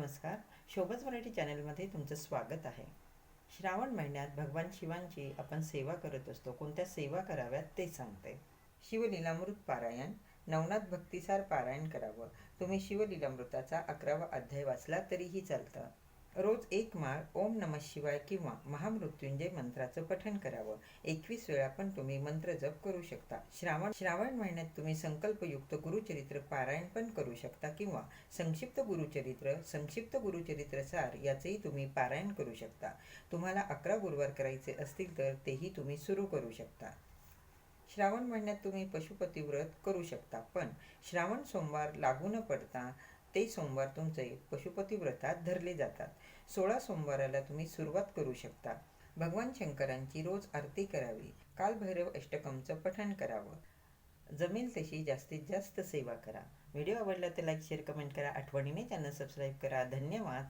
नमस्कार. शोभच मराठी चॅनलमध्ये तुमचं स्वागत आहे. श्रावण महिन्यात भगवान शिवांची आपण सेवा करत असतो. कोणत्या सेवा कराव्यात ते सांगते. शिवलीलामृत पारायण नवनाथ भक्तिसार पारायण करावं. तुम्ही शिवलीलामृताचा अकरावा अध्याय वाचला तरीही चालतं. रोज एक माळ ओम नम शिवाय किंवा महामृत्युंजय मंत्राचं पठण करावं. एकवीस वेळा पण तुम्ही मंत्र जप करू शकता. श्रावण श्रावण महिन्यात तुम्ही संकल्पयुक्त गुरुचरित्र पारायण पण करू शकता किंवा संक्षिप्त गुरुचरित्र संक्षिप्त गुरुचरित्र सार याचेही तुम्ही पारायण करू शकता. तुम्हाला अकरा गुरुवार करायचे असतील तर तेही तुम्ही सुरू करू शकता. श्रावण महिन्यात तुम्ही पशुपती व्रत करू शकता पण श्रावण सोमवार लागू न पडता ते सोमवार तुमचे पशुपती व्रतात धरले जातात. सोळा सोमवाराला तुम्ही सुरुवात करू शकता. भगवान शंकरांची रोज आरती करावी. कालभैरव अष्टकमचं पठण करावं. जमेल तशी जास्तीत जास्त सेवा करा. व्हिडिओ आवडला तर लाईक शेअर कमेंट करा. आठवणीने त्यांना सबस्क्राईब करा. धन्यवाद.